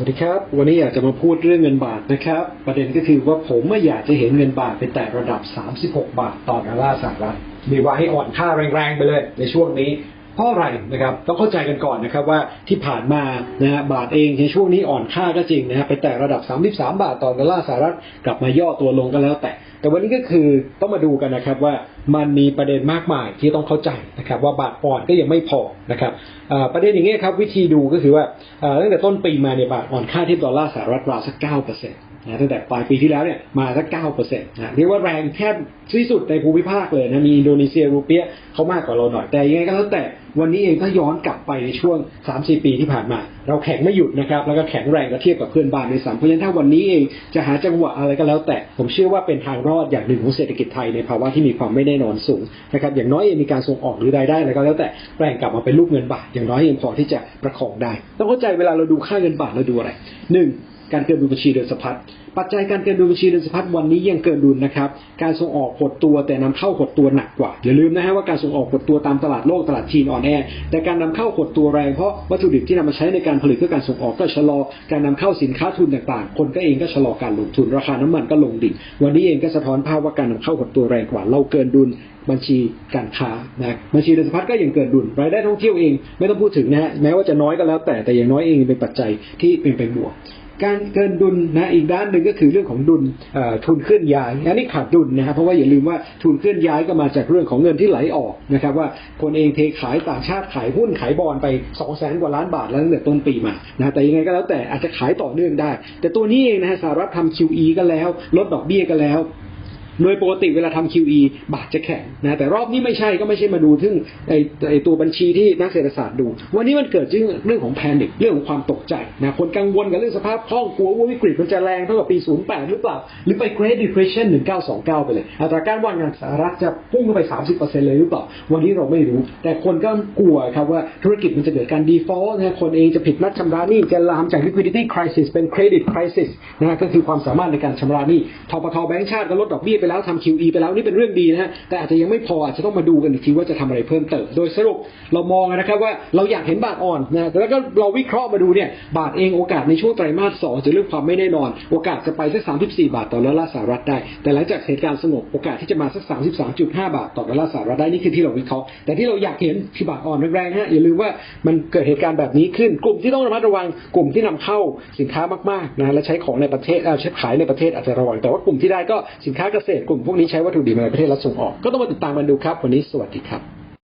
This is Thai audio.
วัสดีครับ วันนี้อยากจะมาพูดเรื่องเงินบาทนะครับ ประเด็นก็คือว่าผมไม่อยากจะเห็นเงินบาทไปแตะระดับ 36 บาทต่อดอลลาร์สหรัฐมีว่าให้อ่อนค่าแรงๆไปเลยในช่วงนี้ เพราะอะไรนะครับต้องเข้าใจกันก่อนนะครับว่าที่ผ่านมานะฮะบาทเองในช่วงนี้อ่อนค่าก็จริงนะฮะไปแตะระดับ 33 บาทต่อดอลลาร์สหรัฐกลับมาย่อตัวลงก็แล้วแต่ แต่วันนี้ก็คือต้องมาดูกันนะครับว่ามันมีประเด็นมากมายที่ต้องเข้าใจนะครับว่าบาทอ่อนก็ยังไม่พอนะครับประเด็นอย่างนี้ครับวิธีดูก็คือว่าตั้งแต่ต้นปีมาเนี่ยบาทอ่อนค่าที่ดอลลาร์สหรัฐราวสักเก้าเปอร์เซ็นต์นะตั้งแต่ปลายปีที่แล้วเนี่ยมาสักเก้าเปอร์เซ็นต์นะเรียกว่าแรงแทบที่สุดในภูมิภาคเลยนะมีอินโดนีเซียรูเปียเขามากกว่าเราหน่อยแต่ยังไงก็แล้วแต่ วันนี้เองถ้าย้อนกลับไปในช่วง 3-4 ปีที่ผ่านมา เราแข็งไม่หยุดนะครับ แล้วก็แข็งแรงกว่าเทียบกับเพื่อนบ้านในสามเพราะฉะนั้นถ้าวันนี้เองจะหาจังหวะอะไรก็แล้ว แต่ผมเชื่อว่าเป็นทางรอดอย่างหนึ่งของเศรษฐกิจไทยในภาวะที่มีความไม่แน่นอนสูงนะครับอย่างน้อยเองมีการส่งออกหรือรายได้อะไรก็แล้วแต่แปลงกลับมาเป็นรูปเงินบาทอย่างน้อยเองพอที่จะประคองได้ ต้องเข้าใจเวลาเราดูค่าเงินบาทเราดูอะไรหนึ่ง การเกินดุลบัญชีเดินสะพัดปัจจัยการเกินดุลบัญชีเดินสะพัดวันนี้ยังเกินดุลนะครับ การส่งออกหดตัวแต่นำเข้าหดตัวหนักกว่าอย่าลืมนะฮะว่าการส่งออกหดตัวตามตลาดโลกตลาดจีนอ่อนแอแต่การนำเข้าหดตัวแรงเพราะวัตถุดิบที่นำมาใช้ในการผลิตเพื่อการส่งออกก็ชะลอ การนำเข้าสินค้าทุนต่างๆ คนก็เองก็ชะลอการลงทุนราคาน้ำมันก็ลงดิ่งวันนี้เองก็สะท้อนภาพว่าการนำเข้าหดตัวแรงกว่า เราเกินดุลบัญชีการค้านะบัญชีเดินสะพัดก็ยังเกินดุลรายได้ท่องเที่ยวเองไม่ต้องพูดถึงนะฮะแม้ว่าจะน้อยก็แล้วแต่แต่อย่างน้อยเองเป็นปัจจัยที่เป็นไปบวก การเกินดุลนะอีกด้านหนึ่งก็คือเรื่องของดุลทุนเคลื่อนย้ายอันนี้ขาดดุลนะครับเพราะว่าอย่าลืมว่าทุนเคลื่อนย้ายก็มาจากเรื่องของเงินที่ไหลออกนะครับว่าคนเองเทขายต่างชาติขายหุ้นขายบอลไป2องแสนกว่าล้านบาทแล้วตั้งแต่ต้นปีมานะแต่ยังไงก็แล้วแต่อาจจะขายต่อเนื่องได้ แต่ตัวนี้เองนะฮะสหรัฐทำ QE ก็แล้ว ลดดอกเบี้ยก็แล้ว โดยปกติเวลาทำ QE บาทจะแข็งนะแต่รอบนี้ไม่ใช่ก็ไม่ใช่มาดูถึงไอไอตัวบัญชีที่นักเศรษฐศาสตร์ดู วันนี้มันเกิดเรื่องเรื่องของแพนิคเรื่องของความตกใจนะคนกังวลกับเรื่องสภาพคล่องกลัวว่าวิกฤตมันจะแรงเท่ากับปี 08 หรือเปล่า หรือไป Great Depression 1929 ไปเลย อัตราการว่างงานสหรัฐจะพุ่งขึ้นไป 30%เลยหรือเปล่า วันนี้เราไม่รู้ แต่คนก็กลัวครับว่าธุรกิจมันจะเกิดการ default นะคนเองจะผิดนัดชำระหนี้จะลามจาก liquidity crisis เป็น credit crisis นะก็คือความสามารถในการชำระหนี้ทปทแบงก์ชาติก็ลดดอกเบี้ยไปแล้วทำ QE ไปแล้วนี่เป็นเรื่องดีนะฮะแต่อาจจะยังไม่พออาจจะต้องมาดูกันอีกทีว่าจะทำอะไรเพิ่มเติม โดยสรุปเรามองนะครับว่าเราอยากเห็นบาทอ่อนนะแล้วก็เราวิเคราะห์มาดูเนี่ยบาทเองโอกาสในช่วงไตรมาสสองจะเรื่องความไม่แน่นอน โอกาสจะไปสัก34บาทต่อดอลลาร์สหรัฐได้ แต่หลังจากเหตุการณ์สงบโอกาสที่จะมาสัก33.5บาทต่อดอลลาร์สหรัฐได้นี่คือที่เราวิเคราะห์แต่ที่เราอยากเห็นคือบาทอ่อนแรงๆฮะอย่าลืมว่ามันเกิดเหตุการณ์แบบนี้ขึ้นกลุ่มที่ต้องระมัดระวังกลุ่มที่นำเข้าสินค้ามากๆนะและใช้ของในประเทศเอ่อใช้ขายในประเทศอาจจะระวังแต่ว่ากลุ่มที่ได้ก็สินค้าเกษตรกลุ่มพวกนี้ใช้วัตถุดิบในประเทศและส่งออก ก็ต้องมาติดตามกันดูครับ วันนี้สวัสดีครับ